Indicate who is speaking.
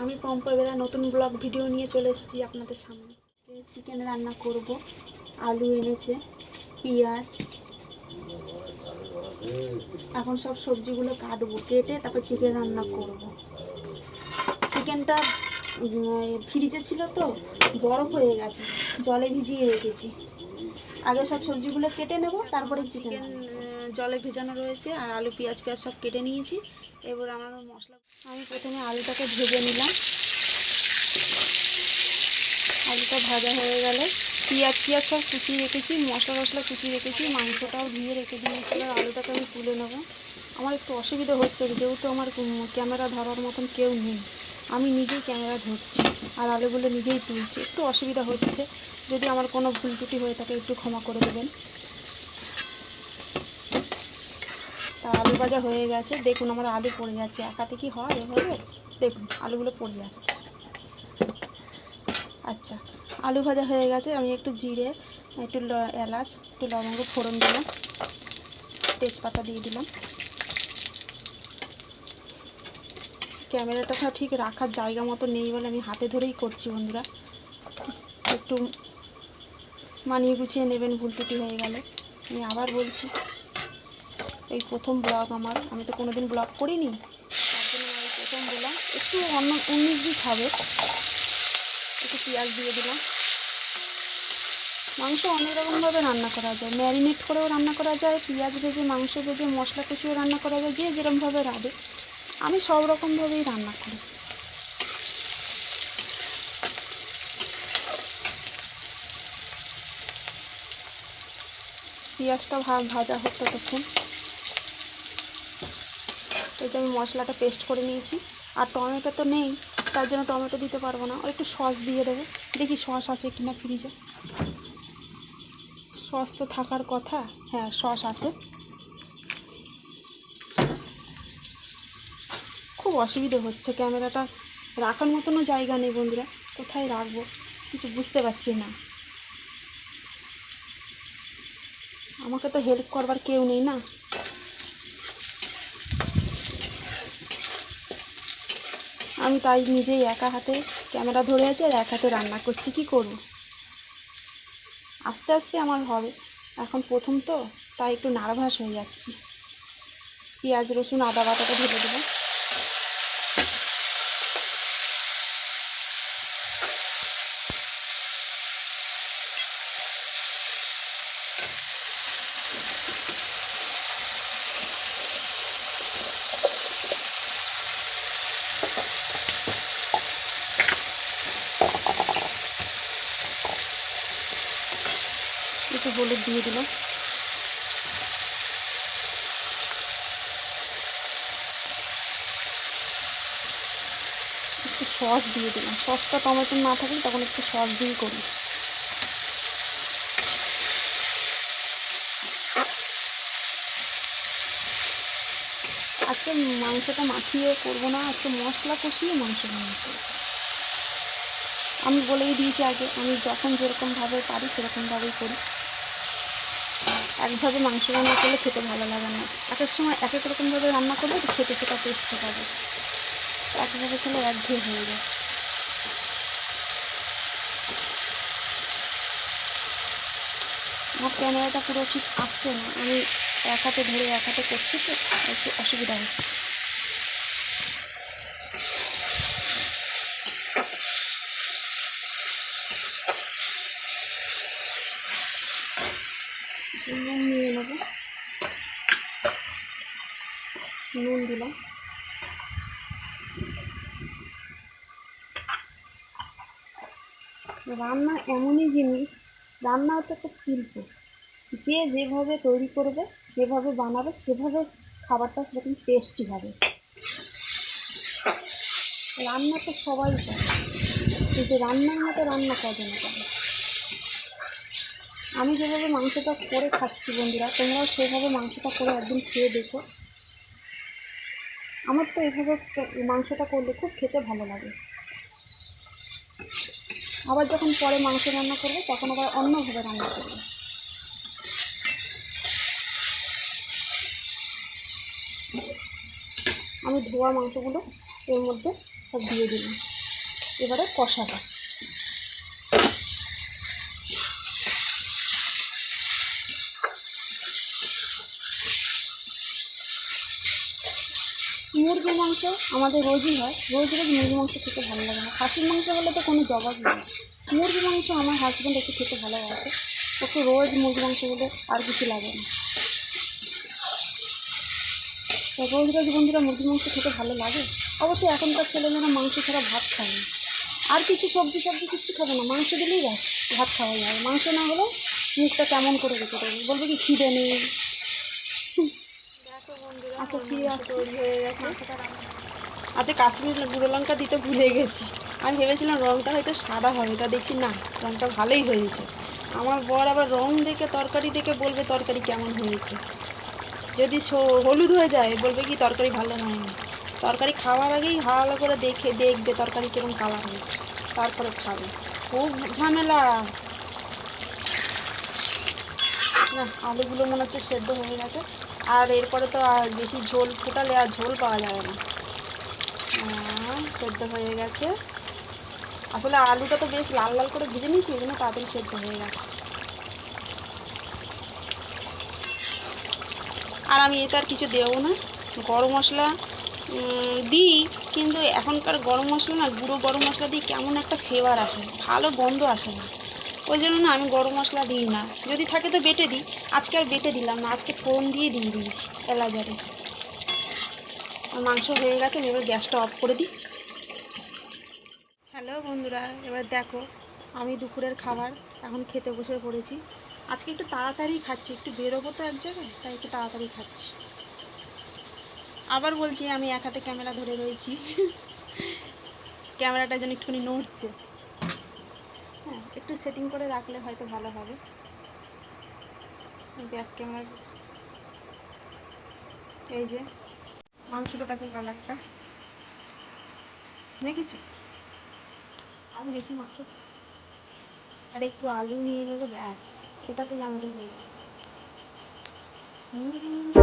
Speaker 1: আমি পম্পা বেলা নতুন blog video নিয়ে চলে এসেছি আপনাদের সামনে। চিকেন রান্না করব। আলু এনেছে, পেঁয়াজ। এখন সব সবজিগুলো কাটবো, কেটে তারপর চিকেন রান্না করব। চিকেনটা ফ্রিজে ছিল তো, বরফ হয়ে গেছে, জলে ভিজিয়ে রেখেছি। আগে সব সবজিগুলো কেটে নেব, তারপরে চিকেন জলে ভেজানো রয়েছে, আর আলু, পেঁয়াজ পেঁয়াজ সব কেটে নিয়েছি। এবার আমার মশলা আমি প্রথমে আলুটাকে ভেজে নিলাম। আলুটা ভাজা হয়ে গেলে পেঁয়াজ পেঁয়াজ সব কুচিয়ে রেখেছি, মশলা মশলা কুচিয়ে রেখেছি, মাংসটাও ধুয়ে রেখে দিয়েছি। আর আলুটাকে আমি তুলে নেব। আমার একটু অসুবিধা হচ্ছে, যেহেতু আমার ক্যামেরা ধরার মতন কেউ নেই। আমি নিজেই ক্যামেরা ধরছি আর আলুগুলো নিজেই তুলছি। একটু অসুবিধা হচ্ছে। যদি আমার কোনো ভুল ত্রুটি হয়ে থাকে, একটু ক্ষমা করে দেবেন। তা আলু ভাজা হয়ে গেছে। দেখুন আমার আলু পড়ে যাচ্ছে। একাতে কি হয় এভাবে? দেখুন, আলুগুলো পড়ে যাচ্ছে। আচ্ছা আলু ভাজা হয়ে গেছে। আমি একটু জিরে, একটু এলাচ, একটু লবঙ্গ ফোড়ন দিলাম। তেজপাতা দিয়ে দিলাম। ক্যামেরাটা ঠিক রাখার জায়গা মতো নেই বলে আমি হাতে ধরেই করছি, বন্ধুরা। একটু মানিয়ে গুছিয়ে নেবেন, ভুল ত্রুটি হয়ে গেলে। আমি আবার বলছি। এই প্রথম ব্লগ আমার। আমি তো কোনোদিন ব্লগ করিনি। তার জন্য প্রথম বললাম একটু অন্য উনিশ দিক হবে। একটু পেঁয়াজ দিয়ে দিলাম। মাংস অনেক রকমভাবে রান্না করা যায়। ম্যারিনেট করেও রান্না করা যায়। পেঁয়াজ ভেজে, মাংস ভেজে, মশলা কষিয়েও রান্না করা যায়। যে যেরকমভাবে রাঁধে। আমি সব রকমভাবেই রান্না করি। পেঁয়াজটা ভাজা হোক ততক্ষণ। এই যে আমি মশলাটা পেস্ট করে নিয়েছি। আর টমেটো তো নেই, তার জন্য টমেটো দিতে পারব না। একটু সস দিয়ে দেবো। দেখি সস আছে কিনা ফ্রিজে সস তো থাকার কথা। হ্যাঁ সস আছে। খুব অসুবিধে হচ্ছে। ক্যামেরাটা রাখার মতনও জায়গা নেই বন্ধুরা। কোথায় রাখব? কিছু বুঝতে পারছি না। আমাকে তো হেল্প করবার কেউ নেই না। আমি তাই নিজেই একা হাতে ক্যামেরা ধরে আছি আর এক হাতে রান্না করছি। কি করব? আস্তে আস্তে আমার হবে। এখন প্রথম তো, তাই একটু নার্ভাস হয়ে যাচ্ছি। পেঁয়াজ, রসুন, আদা বাটাটা ধরে দেবো। একটু হলুদ দিয়ে দিলাম। একটু সস দিয়ে দিলাম। সসটা টমেটো না থাকলে তখন একটু সস দিয়ে করি। আজকে মাংসটা মাখিয়ে করব না, আজকে মশলা কষিয়ে মাংস রান্না করব আমি বলেই দিয়েছি আগে, আমি যখন যেরকমভাবে পারি সেরকমভাবেই করি। একভাবে মাংস রান্না করলে খেতে ভালো লাগে না। এক এক সময় এক এক রকমভাবে রান্না করলে খেতে সেটা টেস্ট পাবে। একভাবে খেলে একঘেয়ে হয়ে যায়। আমার ক্যামেরাটা পুরো ঠিক আসছে না। আমি এক হাতে ধরে এক হাতে করছি তো, একটু অসুবিধা হচ্ছে। নিয়ে নেব। নুন দিলাম। রান্না এমনই জিনিস, রান্না হচ্ছে একটা শিল্প। যে যেভাবে তৈরি করবে, যেভাবে বানাবে, সেভাবে খাবারটা সেরকম টেস্টি হবে। রান্না তো সবাই করে কিন্তু রান্নার মতো রান্না কজন করে আমি যেভাবে মাংসটা করে খাচ্ছি বন্ধুরা, তোমরাও সেভাবে মাংসটা করে একদিন খেয়ে দেখো। আমার তো এভাবে তো- মাংসটা করলে খুব খেতে ভালো লাগে। আবার যখন পরে মাংস রান্না করবে, তখন আবার অন্যভাবে রান্না করবে। আমি ধোয়া মাংসগুলো এর মধ্যে সব দিয়ে দিলাম। এবারে কষাটা মুরগির মাংস আমাদের রোজই হয়। রোজ রোজ মুরগি মাংস খেতে ভালো লাগে না। খাসির মাংস হলে তো কোনো জবাব নেই। মুরগি মাংস আমার হাজব্যান্ড একটু খেতে ভালোবাসে। ওকে রোজ মুরগি মাংস হলে আর কিছু লাগে না। রোজ রোজ বন্ধুরা মুরগি মাংস খেতে ভালো লাগে? অবশ্যই এখনকার ছেলেমেয়েরা মাংস ছাড়া ভাত খায় না। আর কিছু সবজি সবজি কিচ্ছু খাবে না। মাংস দিলেই ব্যাস ভাত খাওয়া যাবে মাংস না হলে মুখটা কেমন করে রেখে দেবে? বলবে কি খিদে নেই। আচ্ছা হয়ে আচ্ছা কাশ্মীর গুঁড়ো লঙ্কা দিতে ভুলে গেছি। আমি ভেবেছিলাম রঙটা হয়তো সাদা হবে তা দেখছি না রঙটা ভালোই হয়েছে। আমার বর আবার রং দেখে তরকারি দেখে বলবে তরকারি কেমন হয়েছে। যদি হলুদ হয়ে যায় বলবে কি তরকারি ভালো হয়নি। তরকারি খাওয়ার আগেই ভালো করে দেখে, দেখবে তরকারি কীরকম কালার হয়েছে। তারপরে খাবে। খুব ঝামেলা। না, আলুগুলো মনে হচ্ছে সেদ্ধ হয়ে গেছে। আর এরপরে তো আর বেশি ঝোল ফোটালে আর ঝোল পাওয়া যাবে না। সেদ্ধ হয়ে গেছে। আসলে আলুটা তো বেশ লাল লাল করে ভেজে নিয়েছি, ওই জন্য তাড়াতাড়ি সেদ্ধ হয়ে গেছে। আর আমি এতে আর কিছু দেবো না। গরম মশলা দিই, কিন্তু এখনকার গরম মশলা না, গুঁড়ো গরম মশলা দিই কেমন একটা ফ্লেভার আসে, ভালো গন্ধ আসে না। ওই জন্য না আমি গরম মশলা দিই না। যদি থাকে তো বেটে দিই। আজকে আর বেটে দিলাম না, আজকে ফোড়ন দিয়ে দিয়ে দিয়েছি এলাজারে মাংস হয়ে গেছে, আমি এবার গ্যাসটা অফ করে দিই। হ্যালো বন্ধুরা, এবার দেখো, আমি দুপুরের খাবার, এখন খেতে বসে পড়েছি। আজকে একটু তাড়াতাড়ি খাচ্ছি, একটু বেরোবো তো এক জায়গায়, তাই একটু তাড়াতাড়ি খাচ্ছি। আবার বলছি, আমি এক হাতে ক্যামেরা ধরে রয়েছি। ক্যামেরাটা যেন একটুখানি নড়ছে। হ্যাঁ একটু সেটিং করে রাখলে হয়তো ভালো হবে। Back camera. এই যে, মাংসটা দেখো কালারটা। দেখেছি? আমি বেশি মাংস আর একটু আলু নিয়ে গেলে ব্যাস। এটাতে আমাদের হয়ে। হুম।